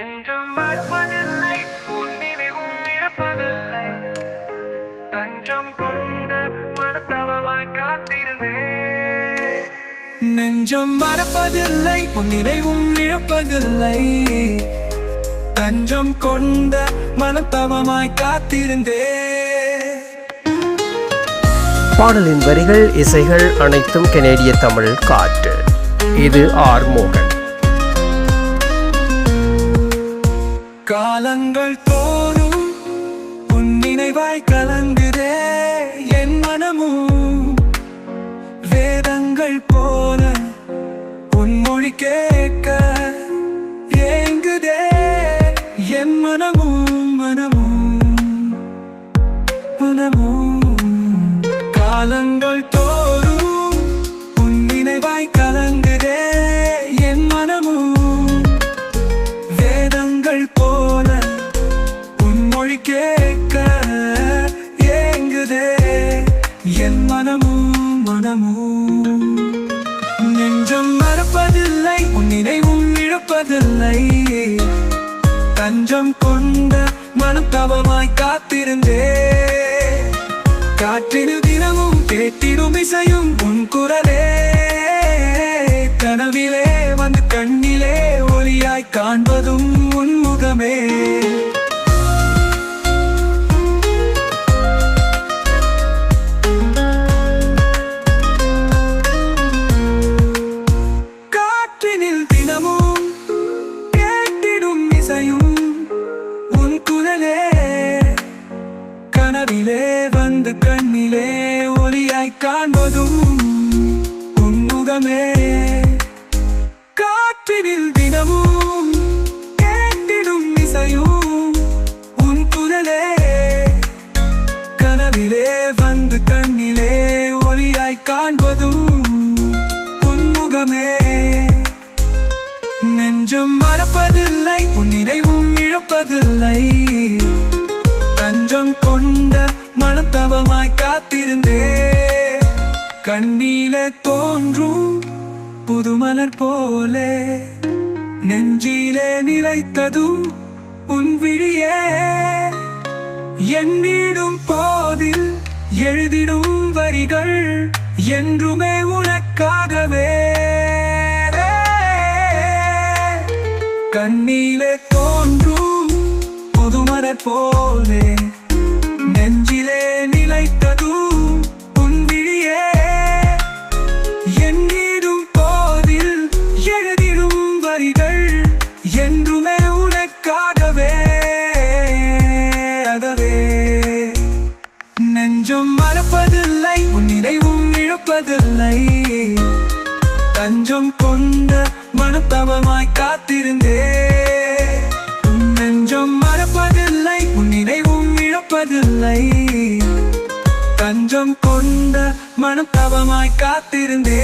நெஞ்சம் மறப்பதில்லை உன் நினைவும் இழப்பதில்லை தஞ்சம் கொண்ட மனத்தவமாய் காத்திருந்தேன். நெஞ்சம் மறப்பதில்லை உன் நினைவும் இழப்பதில்லை. தஞ்சம் கொண்ட மனத்தவமாய் காத்திருந்தே பாடலின் வரிகள் இசைகள் அனைத்தும் கெனேடிய தமிழ் காற்று. இது ஆர் மோகன். காலங்கள் தோறும் உன் நினைவாய் கலங்குதே என் மனமும். வேதங்கள் போல உன் மொழி கேட்க ஏங்குதே என் மனமும் மனமும். மனமும் காலங்கள் தோறும் உன் நினைவாய் கலங்குதே நெஞ்சம் மறப்பதில்லை உன் நினைவும் இழப்பதில்லை. தஞ்சம் கொண்ட மனம் தவமாய் காத்திருந்தே காற்றினு தினமும் கேட்டிடும் இசையும் உன் குரலே. கனவிலே வந்து கண்ணிலே ஒளியாய் காண்பதும் உன் முகமே. வந்து கண்ணிலே ஒளியாய் காண்பதும் உன்முகமே காற்றினில் தினமும் கேட்டிடும் இசையும் உன் குரலே. கனவிலே வந்து கண்ணிலே ஒளியாய் காண்பதும் உன்முகமே நெஞ்சம் மறப்பதில்லை உன் நினைவும் இழப்பதில்லை. மனத்தவமாய் காத்திருந்தே கண்ணீல தோன்றும் புதுமலர் போலே. நெஞ்சிலே நிலைத்ததும் உன் விழியே. என்னிடும் போதில் எழுதிடும் வரிகள் என்றுமே உனக்காகவே. கண்ணிலே தோன்றும் புதுமலர் போலே. இழப்பதில்லை தஞ்சம் கொண்ட மனத்தவமாய் காத்திருந்தே நெஞ்சம் மறப்பதில்லை உன் நினைவும் இழப்பதில்லை. தஞ்சம் கொண்ட மனத்தவமாய் காத்திருந்தே